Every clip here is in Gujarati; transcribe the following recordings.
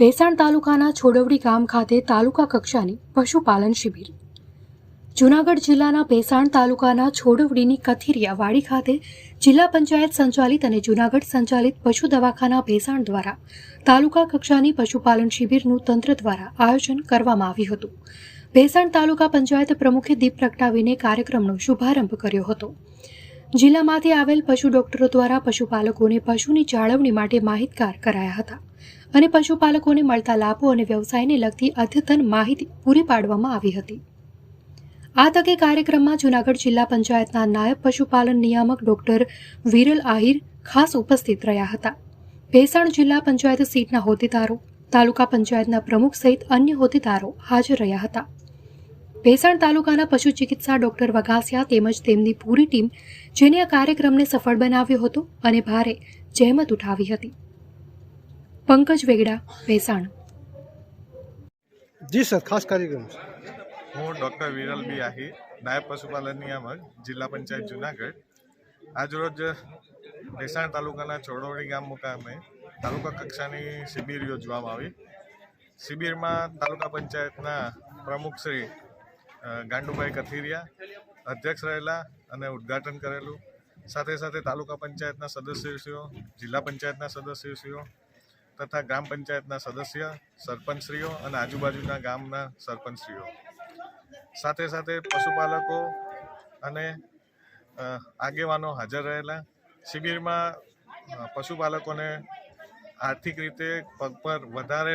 ભેસાણ તાલુકાના છોડવડી ગામ ખાતે તાલુકા કક્ષાની પશુપાલન શિબિર. જૂનાગઢ જિલ્લાના ભેસાણ તાલુકાના છોડવડીની કથિરિયા વાડી ખાતે જિલ્લા પંચાયત સંચાલિત અને જૂનાગઢ સંચાલિત પશુ દવાખાના ભેસાણ દ્વારા તાલુકા કક્ષાની પશુપાલન શિબિરનું તંત્ર દ્વારા આયોજન કરવામાં આવ્યું હતું. ભેસાણ તાલુકા પંચાયત પ્રમુખે દીપ પ્રગટાવીને કાર્યક્રમનો શુભારંભ કર્યો હતો. જિલ્લામાંથી આવેલ પશુ ડોક્ટરો દ્વારા પશુપાલકોને પશુની જાળવણી માટે માહિતગાર કરાયા હતા અને પશુપાલકોને મળતા લાભો અને વ્યવસાયને લગતી અદ્યતન માહિતી પૂરી પાડવામાં આવી હતી. આ તકે કાર્યક્રમમાં જૂનાગઢ જિલ્લા પંચાયતના નાયબ પશુપાલન નિયામક ડોક્ટર વિરલ આહિર ખાસ ઉપસ્થિત રહ્યા હતા. ભેસાણ જિલ્લા પંચાયત સીટના હોદ્દેદારો, તાલુકા પંચાયતના પ્રમુખ સહિત અન્ય હોદ્દેદારો હાજર રહ્યા હતા. ભેસાણ તાલુકાના પશુ ચિકિત્સા ડોક્ટર વઘાસિયા તેમજ તેમની પૂરી ટીમ જેને આ કાર્યક્રમને સફળ બનાવ્યો હતો અને ભારે જહેમત ઉઠાવી હતી. પંકજ વેગડા ભેસાણ. જી સર ખાસ કાર્યક્રમ હું ડૉક્ટર વિરલ બી આહી નાયબ પશુપાલન નિયામક જિલ્લા પંચાયત જુનાગઢ. આજરોજ ભેસાણ તાલુકાના ચોડોડી ગામ મુકામે તાલુકા કક્ષાની શિબિર યોજવામાં આવી. શિબિરમાં તાલુકા પંચાયતના પ્રમુખ શ્રી ગાંડુભાઈ કથિરિયા અધ્યક્ષ રહેલા અને ઉદ્ઘાટન કરેલું. સાથે સાથે તાલુકા પંચાયતના સદસ્યશ્રીઓ, જિલ્લા પંચાયતના સદસ્યશ્રીઓ તથા ગ્રામ પંચાયતના સદસ્ય, સરપંચશ્રીઓ અને આજુબાજુના ગામના સરપંચશ્રીઓ. સાથે સાથે પશુપાલકો અને આગેવાનો હાજર રહેલા. શિબિરમાં પશુપાલકોને આર્થિક રીતે પગ પર વધારે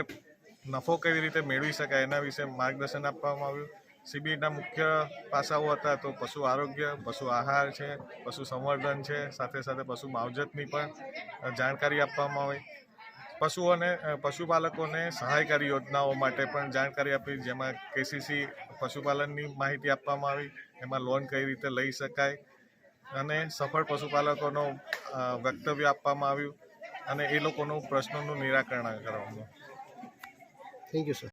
નફો કેવી રીતે મેળવી શકાય એના વિશે માર્ગદર્શન આપવામાં આવ્યું. શિબિરના મુખ્ય પાસાઓ હતા તો પશુ આરોગ્ય, પશુ આહાર છે, પશુ સંવર્ધન છે, સાથે સાથે પશુ માવજતની પણ જાણકારી આપવામાં આવી. પશુઓને, પશુપાલકોને સહાયકારી યોજનાઓ માટે પણ જાણકારી આપી, જેમાં કેસીસી પશુપાલનની માહિતી આપવામાં આવી, એમાં લોન કઈ રીતે લઈ શકાય અને સફળ પશુપાલકોનો વક્તવ્ય આપવામાં આવ્યું અને એ લોકોનું પ્રશ્નોનું નિરાકરણ કરવામાં થેન્ક યુ સર